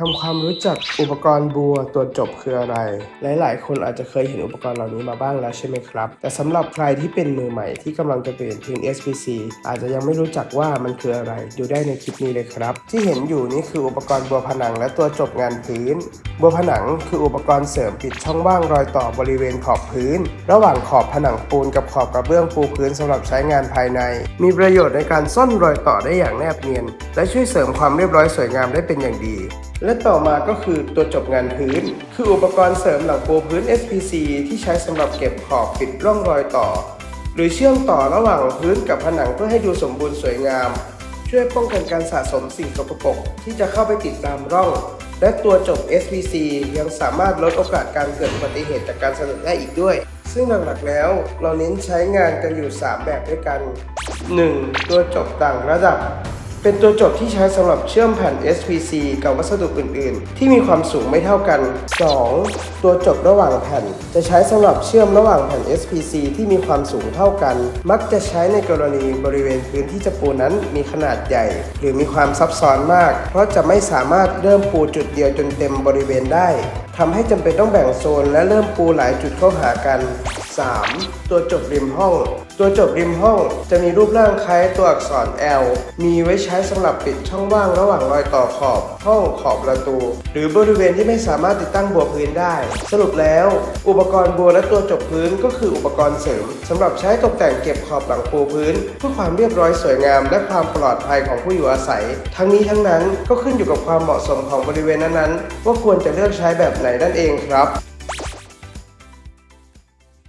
ทำความรู้จักอุปกรณ์บัวตัวจบคืออะไร หลาย ๆ คนอาจจะเคยเห็นอุปกรณ์เหล่านี้มาบ้างแล้วใช่ไหมครับ แต่สำหรับใครที่เป็นมือใหม่ที่กำลังจะตื่นถึง SPC อาจจะยังไม่รู้จักว่ามันคืออะไร ดูได้ในคลิปนี้เลยครับ ที่เห็นอยู่นี่คืออุปกรณ์บัวผนังและตัวจบงานพื้น บัวผนังคืออุปกรณ์เสริมปิดช่องว่างรอยต่อบริเวณขอบพื้น ระหว่างขอบผนังปูนกับขอบกระเบื้องปูพื้นสำหรับใช้งานภายใน มีประโยชน์ในการซ่อนรอยต่อได้อย่างแนบเนียน และช่วยเสริมความเรียบร้อยสวยงามได้เป็นอย่างดีและต่อมาก็คือตัวจบงานพื้น คืออุปกรณ์เสริมหลังปูพื้น SPC ที่ใช้สำหรับเก็บขอบปิดร่องรอยต่อ หรือเชื่อมต่อระหว่างพื้นกับผนังเพื่อให้ดูสมบูรณ์สวยงาม ช่วยป้องกันการสะสมสิ่งสกปรกที่จะเข้าไปติดตามร่อง และตัวจบ SPC ยังสามารถลดโอกาสการเกิดอุบัติเหตุจากการสะดุดได้อีกด้วยซึ่งหลักๆแล้วเราเน้นใช้งานกันอยู่ 3 แบบด้วยกัน 1. ตัวจบต่างระดับ เป็นตัวจบที่ใช้สำหรับเชื่อมแผ่น SPC กับวัสดุอื่น ๆ ที่มีความสูงไม่เท่ากัน 2. ตัวจบระหว่างแผ่น จะใช้สำหรับเชื่อมระหว่างแผ่น SPC ที่มีความสูงเท่ากัน มักจะใช้ในกรณีบริเวณพื้นที่จะปูนั้นมีขนาดใหญ่ หรือมีความซับซ้อนมาก เพราะจะไม่สามารถเริ่มปูจุดเดียวจนเต็มบริเวณได้ทำให้จำเป็นต้องแบ่งโซนและเริ่มปูหลายจุดเข้าหากัน 3. ตัวจบริมห้อง ตัวจบริมห้อง จะมีรูปร่างคล้ายตัวอักษร L มีไว้ใช้สำหรับปิดช่องว่างระหว่างรอยต่อขอบ ห้องขอบประตู หรือบริเวณที่ไม่สามารถติดตั้งบัวพื้นได้ สรุปแล้ว อุปกรณ์บัวและตัวจบพื้นก็คืออุปกรณ์เสริมสำหรับใช้ตกแต่งเก็บขอบหลังปูพื้น เพื่อความเรียบร้อยสวยงาม และความปลอดภัยของผู้อยู่อาศัย ทั้งนี้ทั้งนั้นก็ขึ้นอยู่กับความเหมาะสมของบริเวณนั้นๆว่าควรจะเลือกใช้แบบไหนนั่นเองครับ